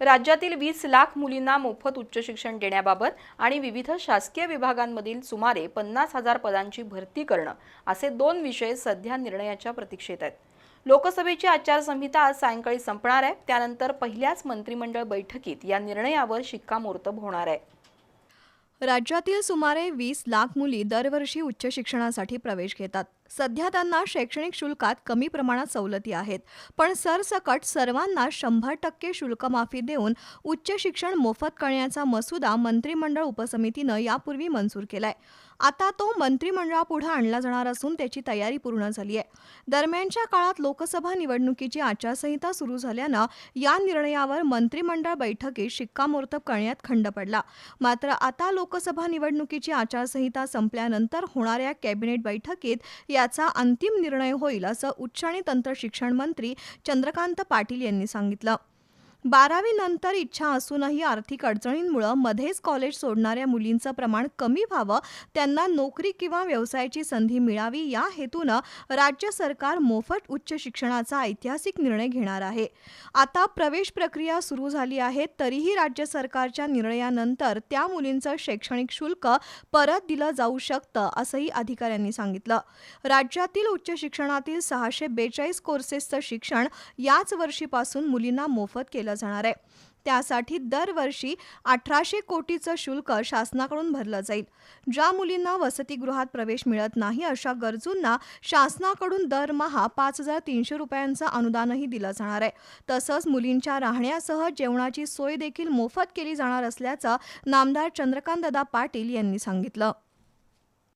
राज्यातील वीस लाख मुलींना मोफत उच्च शिक्षण देण्याबाबत आणि विविध शासकीय विभागांमधील सुमारे पन्नास हजार पदांची भरती करणं असे दोन विषय सध्या निर्णयाच्या प्रतीक्षेत आहेत. लोकसभेची आचारसंहिता आज सायंकाळी संपणार आहे. त्यानंतर पहिल्याच मंत्रिमंडळ बैठकीत या निर्णयावर शिक्कामोर्तब होणार आहे. राज्यातील सुमारे वीस लाख मुली दरवर्षी उच्च शिक्षणासाठी प्रवेश घेतात. सध्या त्यांना शैक्षणिक शुल्कात कमी प्रमाणात सवलती आहेत. पण सरसकट सर्वांना शंभर टक्के शुल्क माफी देऊन उच्च शिक्षण मोफत करण्याचा मसुदा मंत्रिमंडळ उपसमितीनं यापूर्वी मंजूर केलाय. आता तो मंत्रिमंडळापुढे आणला जाणार असून त्याची तयारी पूर्ण झाली आहे दरम्यानच्या काळात लोकसभा निवडणुकीची आचारसंहिता सुरू झाल्यानं या निर्णयावर मंत्रिमंडळ बैठकीत शिक्कामोर्तब करण्यात खंड पडला. मात्र आता लोकसभा निवडणुकीची आचारसंहिता संपल्यानंतर होणाऱ्या कॅबिनेट बैठकीत याचा अंतिम निर्णय होईल असं उच्च आणि तंत्र शिक्षण मंत्री चंद्रकांत पाटील यांनी सांगितलं. बारावीनंतर इच्छा असूनही आर्थिक अडचणींमुळं मध्येच कॉलेज सोडणाऱ्या मुलींचं प्रमाण कमी व्हावं त्यांना नोकरी किंवा व्यवसायाची संधी मिळावी या हेतूनं राज्य सरकार मोफत उच्च शिक्षणाचा ऐतिहासिक निर्णय घेणार आहे. आता प्रवेश प्रक्रिया सुरू झाली आहे तरीही राज्य सरकारच्या निर्णयानंतर त्या मुलींचं शैक्षणिक शुल्क परत दिलं जाऊ शकतं असंही अधिकाऱ्यांनी सांगितलं. राज्यातील उच्च शिक्षणातील सहाशे बेचाळीस कोर्सेसचं शिक्षण याच वर्षीपासून मुलींना मोफत केलं जाणार आहे. त्यासाठी दरवर्षी अठराशे कोटीचं शुल्क शासनाकडून भरलं जाईल. ज्या मुलींना वसतिगृहात प्रवेश मिळत नाही अशा गरजूंना शासनाकडून दरमहा पाच हजार तीनशे रुपयांचं अनुदानही दिलं जाणार आहे. तसंच मुलींच्या राहण्यासह जेवणाची सोय देखील मोफत केली जाणार असल्याचं नामदार चंद्रकांतदा पाटील यांनी सांगितलं.